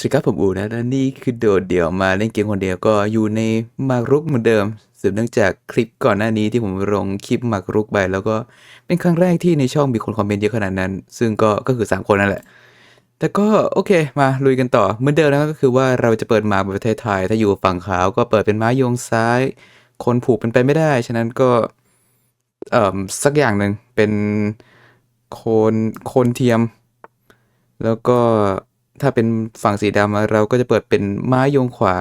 สวัสดีครับผมอูนะและนี่คือโดดเดี่ยวมาเล่นเกมคนเดียวก็อยู่ในมารุกเหมือนเดิมสืบเนื่องจากคลิปก่อนหน้านี้ที่ผมลงคลิปมารุกไป แล้วก็เป็นครั้งแรกที่ในช่องมีคนคอมเมนต์เยอะขนาดนั้น ซึ่งก็ก็คือ 3 คนนั่นแหละ แต่ก็โอเคมาลุยกันต่อเหมือนเดิมนะก็คือว่าเราจะเปิดมากบนประเทศไทย ถ้าอยู่ฝั่งขาวก็เปิดเป็นม้าโยงซ้าย คนผูกเป็นไปไม่ได้ ฉะนั้นก็เอ่อสักอย่างหนึ่งเป็นโคนโคนเทียม แล้วก็ ถ้าเป็นฝั่งสีดำเราก็จะเปิดเป็นไม้โยงขวา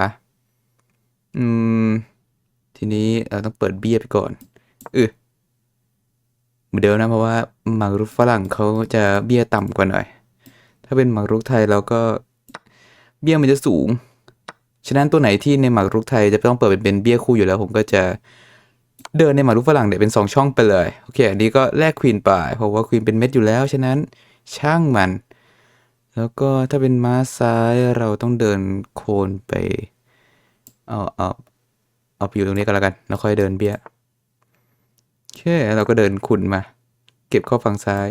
อืม ทีนี้เราต้องเปิดเบี้ยไปก่อนเออเหมือนเดิมนะเพราะว่าหมากรุกฝรั่งเขาจะเบี้ยต่ำกว่าหน่อย ถ้าเป็นหมากรุกไทยเราก็เบี้ยมันจะสูง ฉะนั้นตัวไหนที่ในหมากรุกไทยจะต้องเปิดเป็นเบี้ยคู่อยู่แล้ว ผมก็จะเดินในหมากรุกฝรั่งเนี่ยเป็นสองช่องไปเลย โอเค อันนี้ก็แลกควีนไป เพราะว่าควีนเป็นเม็ดอยู่แล้ว ฉะนั้นช่างมัน แล้วก็ถ้าเป็นม้าซ้ายเราต้องเดินโคนไป เอาเอาเอาไปอยู่ตรงนี้ก็แล้วกัน แล้วค่อยเดินเบี้ยโอเคเราก็เดินขุนมา เก็บเข้าฝั่งซ้าย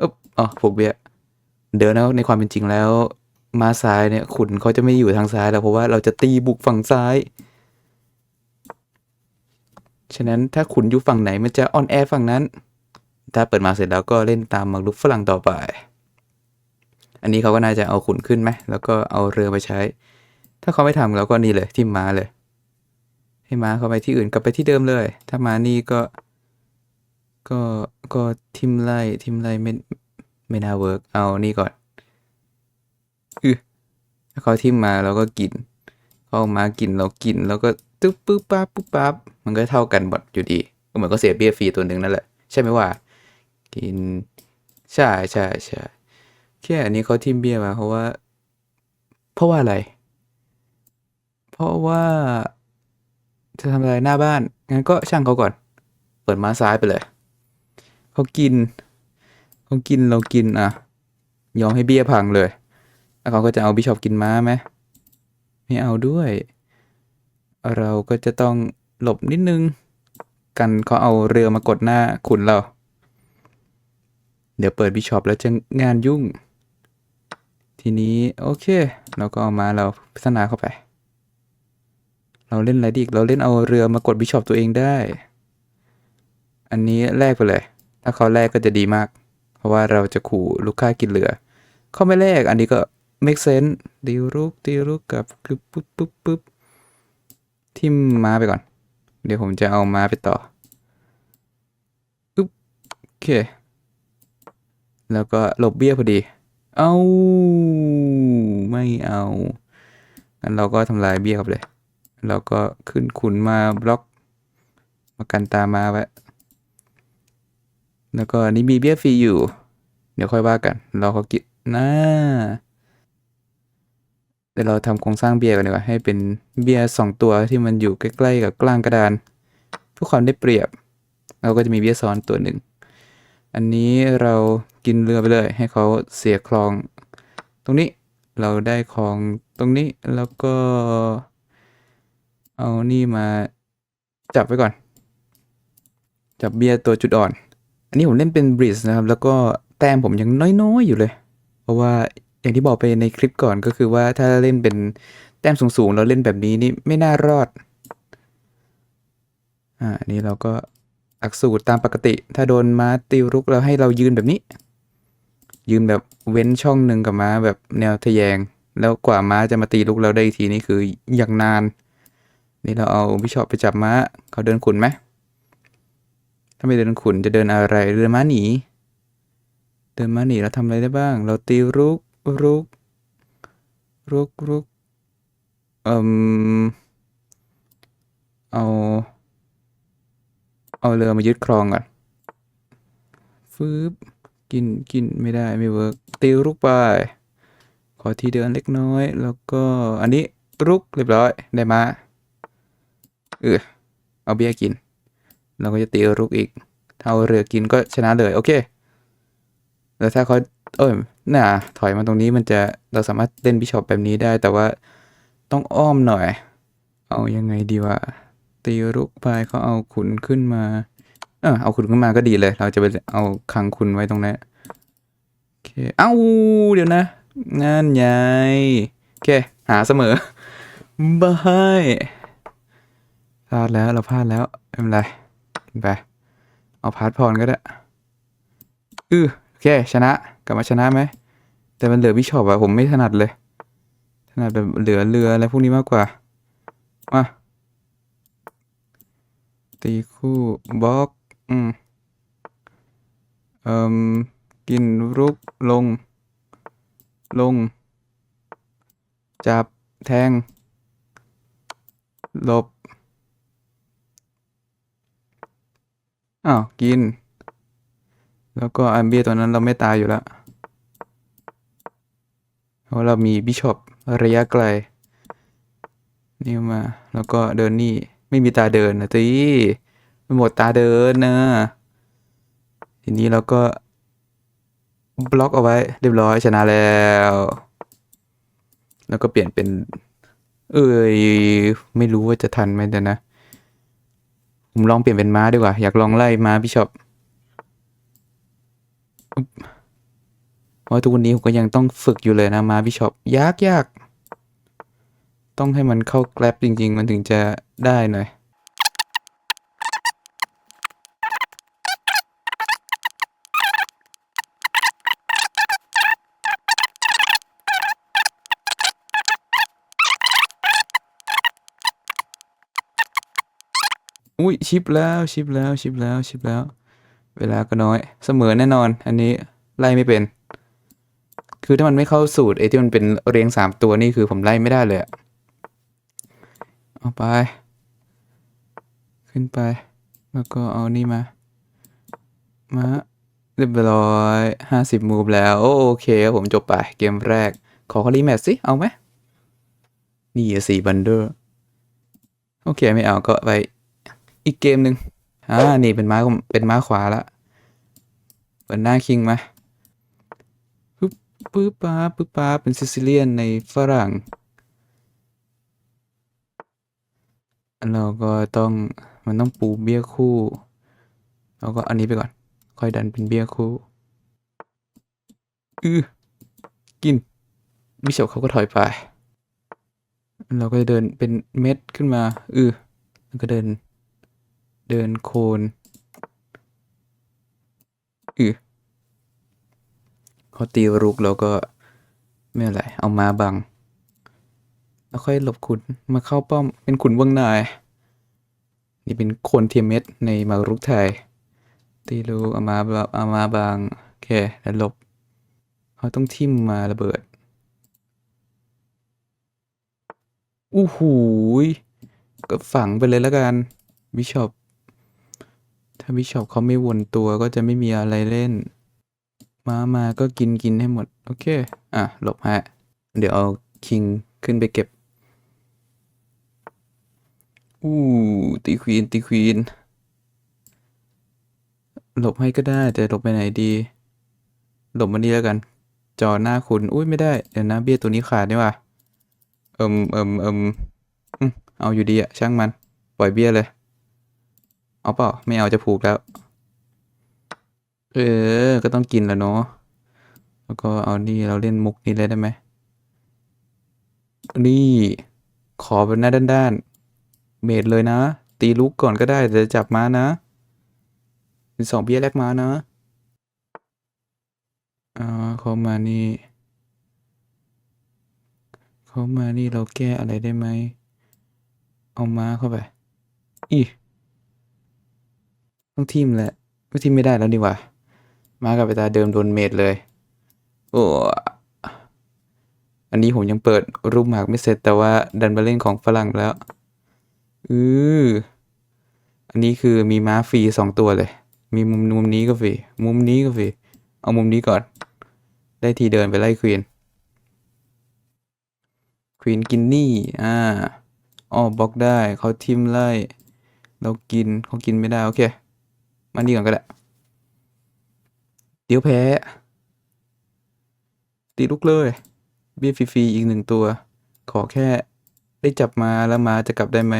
อ๊บอ๋อผูกเบี้ยเดินแล้วในความเป็นจริงแล้ว ม้าซ้ายเนี่ยขุนเขาจะไม่อยู่ทางซ้ายแล้วเพราะว่าเราจะตีบุกฝั่งซ้าย ฉะนั้นถ้าขุนอยู่ฝั่งไหนมันจะออนแอร์ฝั่งนั้น ถ้าเปิดมาเสร็จแล้วก็เล่นตามมารุกฝรั่งต่อไป อันนี้เขาก็น่าจะเอาขุนขึ้นไหมแล้วก็เอาเรือไปใช้ ถ้าเขาไม่ทำเราก็นี่เลยที่ม้าเลย ให้ม้าเขาไปที่อื่นกลับไปที่เดิมเลย ถ้ามานี่ก็ ก็ก็ทิมไล่ทิมไล่ไม่ไม่น่าเวิร์กเอานี่ก่อนอือถ้าเขาทิมมาเราก็กินเขาเอามากินเรากินแล้วก็ตึ๊บปึ๊บปั๊บปุ๊บปั๊บมันก็เท่ากันหมดอยู่ดี ก็เหมือนก็เสียเบี้ยฟรีตัวหนึ่งนั่นแหละ ใช่ไหมว่า กินใช่ใช่ใช่ แค่อันนี้เขาทิมเบี้ยมาเพราะว่า เพราะว่าอะไร เพราะว่าจะทำอะไรหน้าบ้าน งั้นก็ช่างเขาก่อน เปิดม้าซ้ายไปเลย เขากิน เขากินเรากินอะ ยอมให้เบี้ยพังเลย แล้วเขาก็จะเอาบิชอปกินม้าไหมไม่เอาด้วย เราก็จะต้องหลบนิดนึง กันเขาเอาเรือมากดหน้าขุนเรา เดี๋ยวเปิดบิชอปแล้วจะงานยุ่ง ทีนี้โอเค เราก็เอามาเราพัฒนาเข้าไป เราเล่นอะไรดีอีกเราเล่นเอาเรือมากดบิชอปตัวเองได้ อันนี้แลกไปเลย ถ้าเขาแลกก็จะดีมาก เพราะว่าเราจะขู่ลูกค้ากินเรือ เขาไม่แลกอันนี้ก็ make sense ตีรุกตีรุกกับปึ๊บปึ๊บปึ๊บปึ๊บทิมม้าไปก่อน เดี๋ยวผมจะเอาม้าไปต่อปึ๊บโอเค แล้วก็หลบเบี้ยพอดี เอาไม่เอางั้นเราก็ทำลายเบี้ยครับเลยเราก็ขึ้นขุนมาบล็อก มากันตามาไว้แล้วก็นนี้มีเบี้ยฟรีอยู่ เดี๋ยวค่อยว่ากัน เราเขากินนะเดี๋ยวเราทำโครงสร้างเบี้ยกันดีกว่าให้เป็นเบี้ยสองตัวที่มันอยู่ใกล้ๆกับกลางกระดานเพื่อความได้เปรียบ เราก็จะมีเบี้ยซ้อนตัวหนึ่ง อันนี้เรา กินเรือไปเลย ให้เขาเสียคลอง ตรงนี้เราได้คลองตรงนี้แล้วก็ เอานี่มาจับไว้ก่อน จับเบียร์ตัวจุดอ่อน อันนี้ผมเล่นเป็นบริสนะครับ แล้วก็แต้มผมยังน้อยๆอยู่เลย เพราะว่าอย่างที่บอกไปในคลิปก่อนก็คือว่าถ้าเล่นเป็นแต้มสูงๆแล้วเล่นแบบนี้นี่ไม่น่ารอด อ่านนี้เราก็อักสูตรตามปกติ ถ้าโดนม้าตีรุกแล้วให้เรายืนแบบนี้ ยืนแบบเว้นช่องหนึ่งกับม้าแบบแนวทะแยง แล้วกว่าม้าจะมาตีลุกเราได้อีกทีนี่คืออย่างนาน นี่เราเอาบิชอปไปจับม้าเขาเดินขุนไหมถ้าไม่เดินขุนจะเดินอะไรเดินม้าหนี เดินม้าหนีเราทำอะไรได้บ้าง เราตีรุกรุกรุกรุกเอ่มเอาเอาเรือมายึดครองก่อนฟืบ กินกินไม่ได้ไม่เวิร์กตีรุกไป ขอทีเดินเล็กน้อย แล้วก็อันนี้รุกเรียบร้อยได้มาเออเอาเบี้ยกิน เราก็จะตีรุกอีกถ้าเอาเรือกินก็ชนะเลยโอเค แล้วถ้าเขาเอ้ยน่ะถอยมาตรงนี้มันจะเราสามารถเล่นบิชอปแบบนี้ได้แต่ว่าต้องอ้อมหน่อย เอายังไงดีวะตีรุกไปเขาเอาขุนขึ้นมา เออเอาขุนขึ้นมาก็ดีเลย เราจะไปเอาคังขุนไว้ตรงนั้นโอเคเอ้าเดี๋ยวนะนั่นไงโอเค หาเสมอบายพลาดแล้วเราพลาดแล้วไม่เป็นไรไปเอาพาร์ทพรก็ได้อือโอเค ชนะกลับมาชนะไหมแต่มันเหลือบิชอปอะผมไม่ถนัดเลย ถนัดแบบเหลือเรืออะไรพวกนี้มากกว่ามาตีคู่บล็อก อืม เอ่มกินรุกลง ลง จับแทง หลบ อ้าว กิน แล้วก็อันเบียตัวนั้นเราไม่ตายอยู่แล้วเพราะเรามีบิชอประยะไกล นี่มา แล้วก็เดินนี่ ไม่มีตาเดินนะตี ไม่หมดตาเดินนะ ทีนี้เราก็บล็อกเอาไว้เรียบร้อยชนะแล้ว แล้วก็เปลี่ยนเป็น เอ้ยไม่รู้ว่าจะทันไหมเดี๋ยวนะ ผมลองเปลี่ยนเป็นม้าดีกว่า อยากลองไล่ม้าบิชอปอุ๊บเพราะทุกวันนี้ผมก็ยังต้องฝึกอยู่เลยนะม้าบิชอปยากยากต้องให้มันเข้าแกลบจริง ๆ มันถึงจะได้หน่อย อุ้ยชิปแล้วชิปแล้วชิปแล้วชิปแล้ว เวลาก็น้อย เสมอแน่นอน อันนี้ไล่ไม่เป็น คือถ้ามันไม่เข้าสูตรไอ้ที่มันเป็นเรียงสามตัวนี่คือผมไล่ไม่ได้เลยอะเอาไป ขึ้นไป แล้วก็เอานี่มา มาเรียบร้อยห้าสิบมูฟแล้ว โอเคครับผมจบไปเกมแรก ขอคอรีแมทสิ เอาไหมนี่สี่บันเดอร์ โอเคไม่เอาก็ไป อีกเกมหนึ่งอ่านี่เป็นม้าเป็นม้าขวาละเปิดหน้าคิงมาปึ๊บปึ๊บป้าปึ๊บป้าเป็นซิซิเลียนในฝรั่ง เราก็ต้องมันต้องปูเบี้ยคู่แล้วก็อันนี้ไปก่อน ค่อยดันเป็นเบี้ยคู่อือกินบิชอปเขาก็ถอยไป เราก็จะเดินเป็นเม็ดขึ้นมา อือแล้วก็เดิน เดินโคนอือเขาตีรุกแล้วก็ไม่เป็นไรเอามาบัง แล้วค่อยหลบขุนมาเข้าป้อมเป็นขุนเบื้องนาย นี่เป็นโคนเทียมเม็ดในมารุกไทย ตีรูกเอามาแบบเอามาบังโอเคแล้วหลบเขาต้องทิ่มมาระเบิดอู้หูยก็ฝังไปเลยแล้วกัน บิชอป ถ้าบิชอปเขาไม่วนตัวก็จะไม่มีอะไรเล่น มามาก็กินกินให้หมด โอเค อะ หลบฮะ เดี๋ยวเอาคิงขึ้นไปเก็บ อู้ตีควีนตีควีน หลบให้ก็ได้ แต่หลบไปไหนดี หลบมานี่แล้วกัน จอหน้าคุณ อุ้ยไม่ได้ เดี๋ยวนะเบี้ยตัวนี้ขาดนี่ว่ะเอิมเอิมเอิมอืมเอาอยู่ดีอะช่างมัน ปล่อยเบี้ยเลย เอาเปล่าไม่เอาจะผูกแล้ว เออ ก็ต้องกินแล้วเนาะแล้วก็เอานี่เราเล่นมุกนี้เลยได้ไหมนี่ ขอเป็นหน้าด้านๆเมดเลยนะ ตีลุกก่อนก็ได้แต่จะจับมานะเป็นสองเบี้ยแรกมานะอ่าเขามานี่เขามานี่เราแก้อะไรได้ไหม เอาม้าเข้าไป อี ต้องทีมแหละไม่ทีมไม่ได้แล้วดีกว่า มากับไปตาเดิมโดนเมดเลย โอ้อันนี้ผมยังเปิดรูปหมากไม่เสร็จแต่ว่าดันมาเล่นของฝรั่งแล้วอืออันนี้คือมีม้าฟรีสองตัวเลย มีมุมมุมนี้ก็ฟรีมุมนี้ก็ฟรีเอามุมนี้ก่อน ได้ทีเดินไปไล่ควีนควีนกินนี่อ่าอ๋อบล็อกได้เขาทิมไล่ เรากินเขากินไม่ได้ โอเค มานี่ก่อนก็ได้ เดี๋ยวแพ้ ตีลุกเลย เบี้ยฟรีๆอีกหนึ่งตัว ขอแค่ได้จับมาแล้วมาจะกลับได้ไหม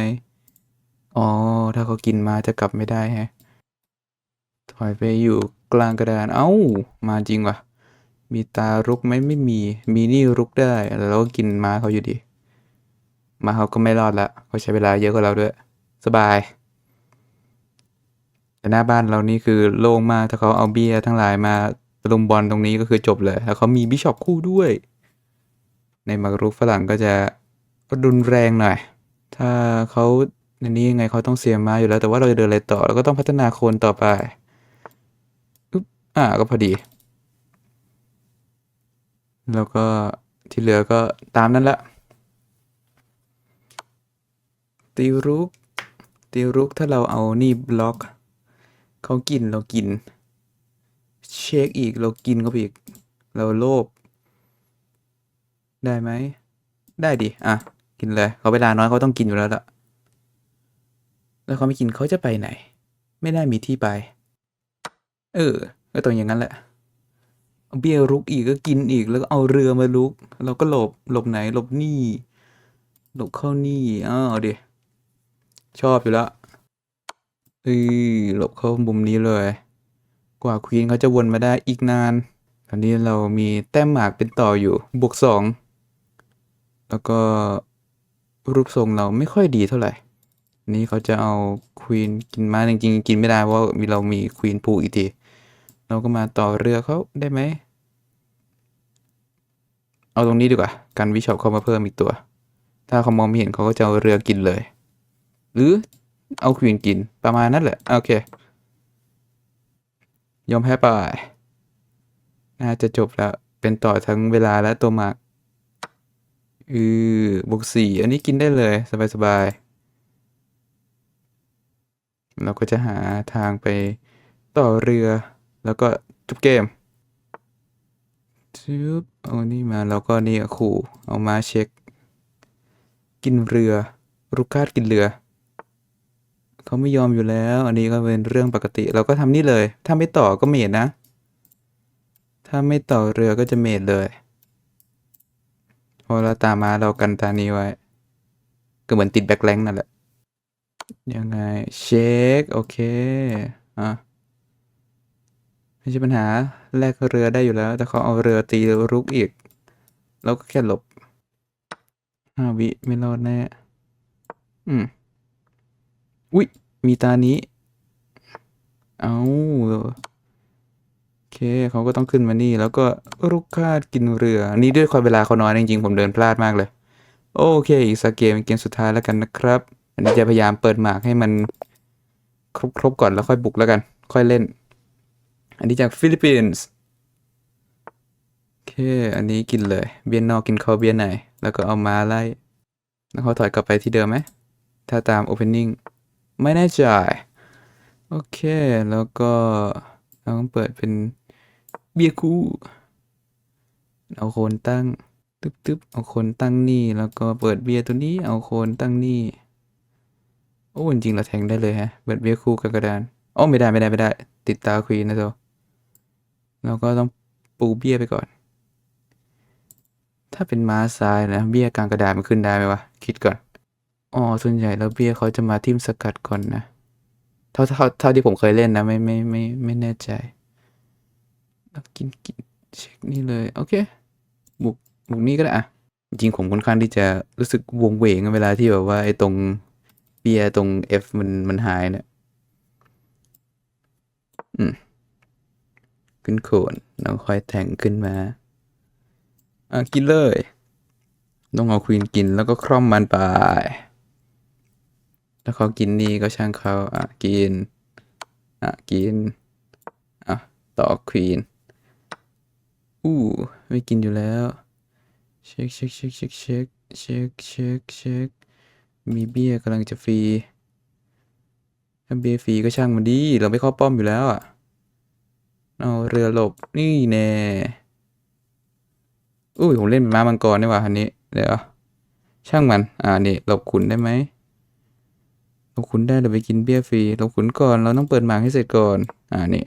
อ๋อ ถ้าเขากินมาจะกลับไม่ได้แฮะ ถอยไปอยู่กลางกระดาน เอ้า มาจริงวะมีตารุกไหมไม่มี มีนี่รุกได้แต่เราก็กินมาเขาอยู่ดี มาเขาก็ไม่รอดละเขาใช้เวลาเยอะกว่าเราด้วย สบาย แต่หน้าบ้านเรานี่คือโล่งมาก ถ้าเขาเอาเบียร์ทั้งหลายมาตะลุมบอลตรงนี้ก็คือจบเลย แล้วเขามีบิชอปคู่ด้วย ในมักรุกฝรั่งก็จะรุนแรงหน่อย ถ้าเขาในนี้ยังไงเขาต้องเสียมาอยู่แล้ว แต่ว่าเราจะเดินอะไรต่อเราก็ต้องพัฒนาโคนต่อไปอึ๊บอ่าก็พอดี แล้วก็ที่เหลือก็ตามนั้นละ ตีรุกตีรุกถ้าเราเอานี่บล็อก เขากินเรากิน เช็คอีกเรากินเขาอีก เราโลภได้ไหม ได้ดิ อะ กินเลย เขาเวลาน้อยเขาต้องกินอยู่แล้วล่ะ แล้วเขาไม่กินเขาจะไปไหน ไม่ได้มีที่ไป เออ ก็ต้องอย่างนั้นแหละ เบี้ยรุกอีกก็กินอีก แล้วก็เอาเรือมาลุก เราก็หลบ หลบไหน หลบนี่ หลบเข้านี่อ้าวเดิ ชอบอยู่แล้ว เออหลบเข้ามุมนี้เลย กว่าควีนเขาจะวนมาได้อีกนาน ตอนนี้เรามีแต้มหมากเป็นต่ออยู่ บวกสอง แล้วก็รูปทรงเราไม่ค่อยดีเท่าไหร่ นี่เขาจะเอาควีนกินมาจริงๆ กินไม่ได้เพราะมีเรามีควีนผูกอีกทีเราก็มาต่อเรือเขาได้ไหม เอาตรงนี้ดีกว่า กันวิชอปเข้ามาเพิ่มอีกตัว ถ้าเขามองไม่เห็นเขาก็จะเอาเรือกินเลย หรือ เอาควีนกินประมาณนั้นแหละ โอเค ยอมแพ้ไป น่าจะจบแล้ว เป็นต่อทั้งเวลาและตัวหมากอือบวกสี่อันนี้กินได้เลย สบายๆเราก็จะหาทางไปต่อเรือ แล้วก็จบเกมซึบเอานี่มาแล้วก็นี่ขู่เอามาเช็ค กินเรือลูกคาดกินเรือ เขาไม่ยอมอยู่แล้ว อันนี้ก็เป็นเรื่องปกติ เราก็ทำนี่เลย ถ้าไม่ต่อก็เมดนะ ถ้าไม่ต่อเรือก็จะเมดเลยพอเราตามมาเรากันตานี้ไว้ ก็เหมือนติดแบ็คแรงนั่นแหละ ยังไง เช็ค โอเค อะไม่ใช่ปัญหา แลกเรือได้อยู่แล้ว แต่เขาเอาเรือตีรุกอีก เราก็แค่หลบห้าวิไม่รอดแน่ อืม อุ๊ยมีตานี้ เอาโอเคเขาก็ต้องขึ้นมานี่ แล้วก็รุกคาดกินเรือ นี่ด้วยความเวลาเขาน้อยจริงๆผมเดินพลาดมากเลย โอเค อีกสักเกมเป็นเกมสุดท้ายแล้วกันนะครับ อันนี้จะพยายามเปิดหมากให้มันครบๆก่อนแล้วค่อยบุกแล้วกัน ค่อยเล่น อันนี้จากฟิลิปปินส์โอเคอันนี้กินเลย เบียนนอกกินเขาเบียนไหน แล้วก็เอามาไล่ แล้วเขาถอยกลับไปที่เดิมไหม ถ้าตาม opening ไม่แน่ใจโอเค แล้วก็เราต้องเปิดเป็นเบียร์คู่เอาโคนตั้งตึ๊บตึ๊บเอาโคนตั้งนี่ แล้วก็เปิดเบียร์ตัวนี้ เอาโคนตั้งนี่ โอ้จริงเราแทงได้เลยฮะ เปิดเบียร์คู่กับกระดานโอ้ไม่ได้ไม่ได้ไม่ได้ ติดตาควีนนะโซเราก็ต้องปูเบียไปก่อน ถ้าเป็นม้าซ้ายนะ เบียกลางกระดาษมันขึ้นได้ไหมวะ คิดก่อน อ๋อ ส่วนใหญ่แล้วเบี้ยเขาจะมาทิ่มสกัดก่อนนะ เท่าเท่าเท่าที่ผมเคยเล่นนะ ไม่ไม่ไม่ไม่แน่ใจ กินกินเช็คนี่เลย โอเค บุกบุกนี่ก็ได้อะจริงผมค่อนข้างที่จะรู้สึกวงเวงเวลาที่แบบว่าไอ้ตรงเบียร์ตรง F มันมันหายเนี่ยอืม ขึ้นโคนแล้วค่อยแทงขึ้นมา อะ กินเลย ต้องเอาควีนกินแล้วก็คร่อมมันไป ถ้าเขากินนี่ก็ช่างเขาอะกิน อะกิน อะ ต่อควีน อู้ไม่กินอยู่แล้ว เช็คเช็คเช็คเช็คเช็คเช็คเช็คเช็คมีเบี้ยกำลังจะฟรีถ้าเบี้ยฟรีก็ช่างมันดี เราไม่เข้าป้อมอยู่แล้วอะ เอาเรือหลบนี่แน่อุ้ยผมเล่นเป็นม้ามังกรนี่หว่าคันนี้ เดี๋ยว ช่างมัน อ่านี่หลบขุนได้ไหม หลบขุนได้เดี๋ยวไปกินเบี้ยฟรีหลบขุนก่อน เราต้องเปิดหมากให้เสร็จก่อน อ่านี่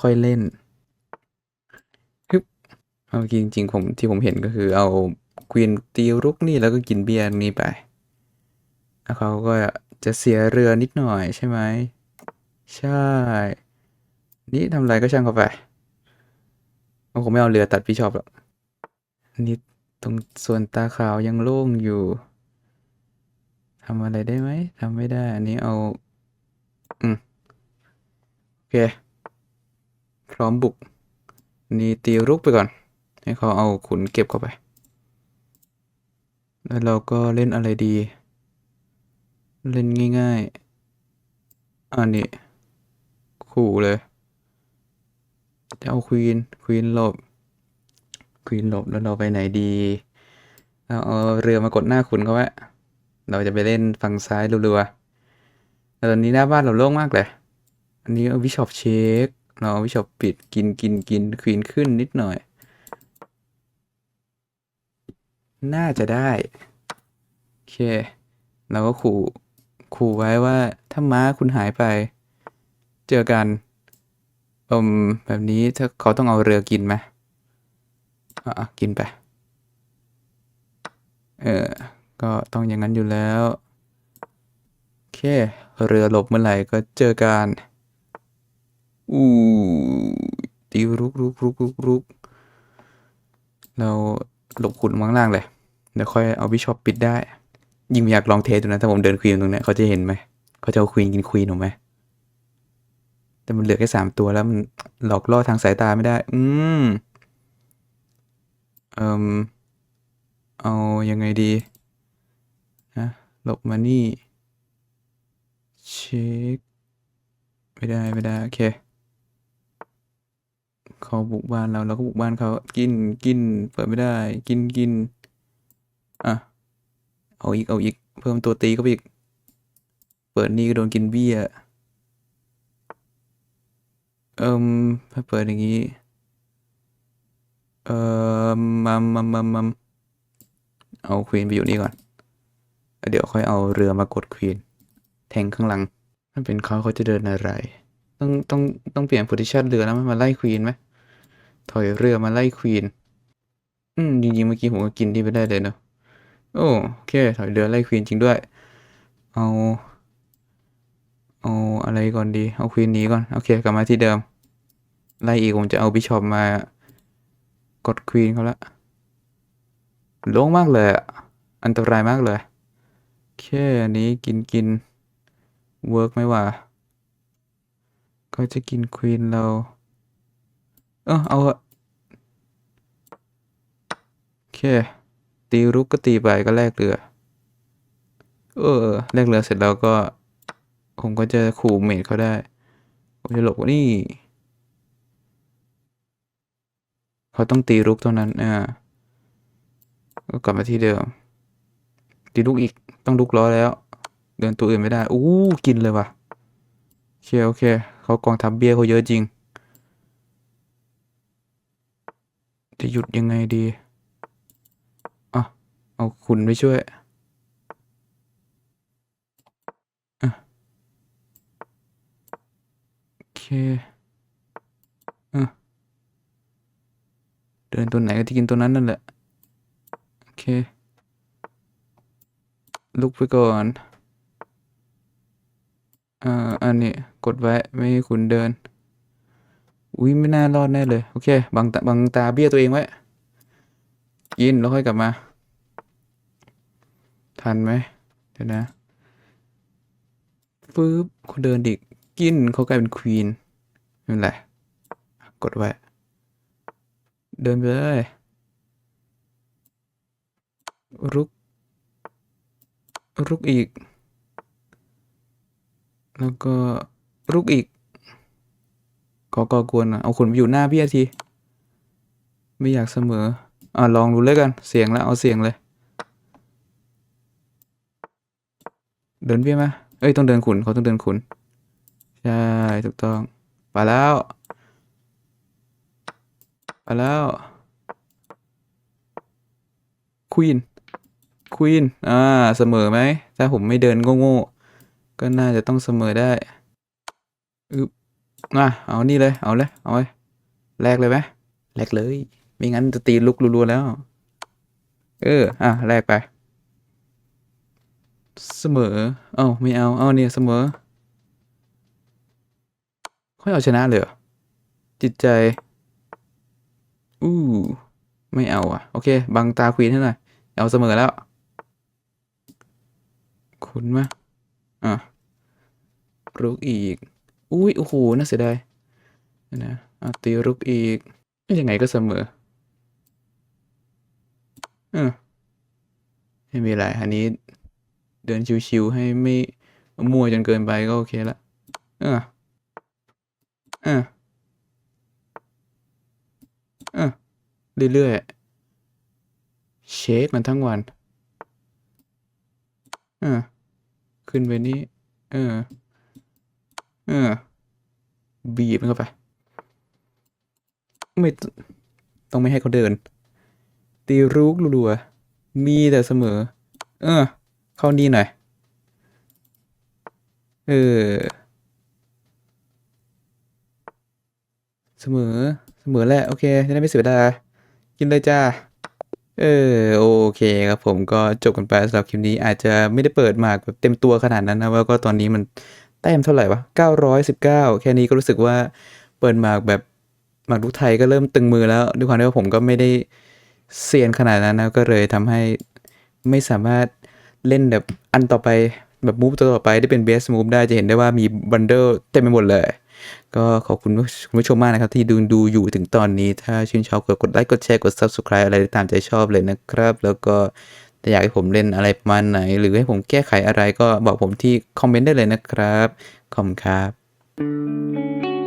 ค่อยเล่นฮึบเอาจริงจริงๆผมที่ผมเห็นก็คือเอาควีนตีรุกนี่แล้วก็กินเบียร์นี้ไปแล้วเขาก็จะเสียเรือนิดหน่อยใช่ไหม ใช่ นี่ทำอะไรก็ช่างเขาไปมันคงไม่เอาเรือตัดพี่ชอบหรอกนนี้ตรงส่วนตาขาวยังโล่งอยู่ ทำอะไรได้ไหมทำไม่ได้ อันนี้เอา อืม โอเค พร้อมบุกนนี้ตีรุกไปก่อน ให้เขาเอาขุนเก็บเข้าไป แล้วเราก็เล่นอะไรดี เล่นง่าย ๆ อันนี้ ขู่เลย จะเอาควีน ควีนหลบ ควีนหลบแล้วเราไปไหนดี เราเอาเรือมากดหน้าขุนเขาไว้ เราจะไปเล่นฝั่งซ้ายรัวๆแต่ตอนนี้หน้าบ้านเราโล่งมากเลย อันนี้เอาวิชอปเช็คเราวิชอปปิดกินกินกินควีนขึ้นนิดหน่อย น่าจะได้ โอเค เราก็ขู่ขู่ไว้ว่าถ้าม้าคุณหายไป เจอกันอืมแบบนี้ถ้าเขาต้องเอาเรือกินไหมอะกินไป เออ ก็ต้องอย่างนั้นอยู่แล้ว โอเค เรือหลบเมื่อไหร่ก็เจอกันอู้ตีรุกรุกรุกรุกรุกเราหลบขุนข้างล่างเลยเดี๋ยวค่อยเอาบิชอปปิดได้ ยิ่งอยากลองเทสดูนะถ้าผมเดินควีนตรงนี้เขาจะเห็นไหมเขาจะเอาควีนกินควีนถูกไหมแต่มันเหลือแค่สามตัวแล้วมันหลอกล่อทางสายตาไม่ได้ อืมเอ่มเอายังไงดี หลบมานี่ เช็ค ไม่ได้ ไม่ได้ โอเคเขาบุกบ้านเราเราก็บุกบ้านเขากินกิน เปิดไม่ได้ กินกิน อะ เอาอีก เอาอีก เพิ่มตัวตีเข้าไปอีก เปิดนี่ก็โดนกินเบี้ย เอิมถ้าเปิดอย่างนี้ เอ่อมัมมัมมัมมัมเอาควีนไปอยู่นี่ก่อน เดี๋ยวค่อยเอาเรือมากดควีน แทงข้างหลังถ้าเป็นเขาเขาจะเดินอะไร ต้องต้องต้องเปลี่ยนโพซิชันเรือแล้วมันมาไล่ควีนไหมถอยเรือมาไล่ควีน อืมจริงๆเมื่อกี้ผมก็กินที่ไปได้เลยเนอะโอโอเค ถอยเรือไล่ควีนจริงด้วย เอาเอาอะไรก่อนดี เอาควีนนี้ก่อน โอเค กลับมาที่เดิม ไล่อีกผมจะเอาบิชอปมากดควีนเขาละโล่งมากเลย อันตรายมากเลย เค อันนี้กินกินเวิร์กไหมวะเขาจะกินควีนเรา เออเอาอะโอเค ตีรุกก็ตีไปก็แลกเรือ เออแลกเรือเสร็จแล้วก็ ผมก็จะขู่เมทเขาได้ ผมจะหลบนี่ เขาต้องตีรุกเท่านั้น อ่า ก็กลับมาที่เดิม ตีลุกอีกต้องลุกล้อแล้ว เดินตัวอื่นไม่ได้อู้กินเลยว่ะโอเคโอเคเขากองทัพเบี้ยเขาเยอะจริง จะหยุดยังไงดีอะเอาคุณไปช่วยอะโอเคอะเดินตัวไหนก็ที่กินตัวนั้นนั่นแหละโอเค ลุกไปก่อนอ่าอันนี้กดไว้ไม่ให้คุณเดิน อุ้ยไม่น่ารอดแน่เลย โอเคบังตาบังตาเบี้ยตัวเองไว้กินแล้วค่อยกลับมา ทันไหมเดี๋ยวนะฟืบเขาเดินดิกินเขากลายเป็นควีนไม่เป็นไรกดไว้ เดินไปเลย รุก รุกอีก แล้วก็รุกอีกขอก่อกวนเอาขุนไปอยู่หน้าพี่อาทีไม่อยากเสมออ่าลองดูเลยกัน เสียงแล้วเอาเสียงเลย เดินเบี้ยไหมเอ้ยต้องเดินขุนเขาต้องเดินขุน ใช่ถูกต้องไปแล้วไปแล้วควีน ควีนอ่าเสมอไหม ถ้าผมไม่เดินโง่ๆก็น่าจะต้องเสมอได้อึบอะเอานี่เลย เอาเลย เอาไว้แลกเลยไหมแลกเลย ไม่งั้นจะตีลุกรัวๆแล้ว เออ อะแลกไป เสมอ เอ้าไม่เอา เอาเนี่ยเสมอค่อยเอาชนะเลยจิตใจ อู้ ไม่เอาอะ โอเค บังตาควีนให้หน่อย เอาเสมอแล้ว คุณมะอะรุกอีก อุ้ยโอ้โหน่าเสียดายนะอะตีรุกอีกยังไงก็เสมอเออไม่มีไรอันนี้ เดินชิวๆให้ไม่มั่วจนเกินไปก็โอเคละเออเออเออเรื่อยๆเช็คมันทั้งวันเออ ขึ้นไปนี่เออ เออ บีบมันเข้าไป ไม่ ต้องไม่ให้เขาเดิน ตีรุกรัวๆมีแต่เสมอ เออ เข้านี่หน่อย เออ เสมอ เสมอแหละ โอเค จะได้ไม่เสียเวลา กินเลยจ้า เออโอเคครับผมก็จบกันไปสำหรับคลิปนี้อาจจะไม่ได้เปิดหมากแบบเต็มตัวขนาดนั้นนะแล้วก็ตอนนี้มันแต้มเท่าไหร่วะ 919 แค่นี้ก็รู้สึกว่าเปิดหมากแบบหมากรุกไทยก็เริ่มตึงมือแล้วด้วยความที่ว่าผมก็ไม่ได้เซียนขนาดนั้นนะก็เลยทำให้ไม่สามารถเล่นแบบอันต่อไปแบบมูฟตัวต่อไปได้เป็นเบสมูฟได้จะเห็นได้ว่ามีบันเดิลเต็มไปหมดเลย ก็ขอบคุณคุณผู้ชมมากนะครับ ที่ดูดูอยู่ถึงตอนนี้ถ้าชื่นชอบก็กดไลค์กดแชร์กด Subscribe อะไรตามใจชอบเลยนะครับ แล้วก็ถ้าอยากให้ผมเล่นอะไรประมาณไหน หรือให้ผมแก้ไขอะไรก็บอกผมที่คอมเมนต์ได้เลยนะครับ ขอบคุณครับ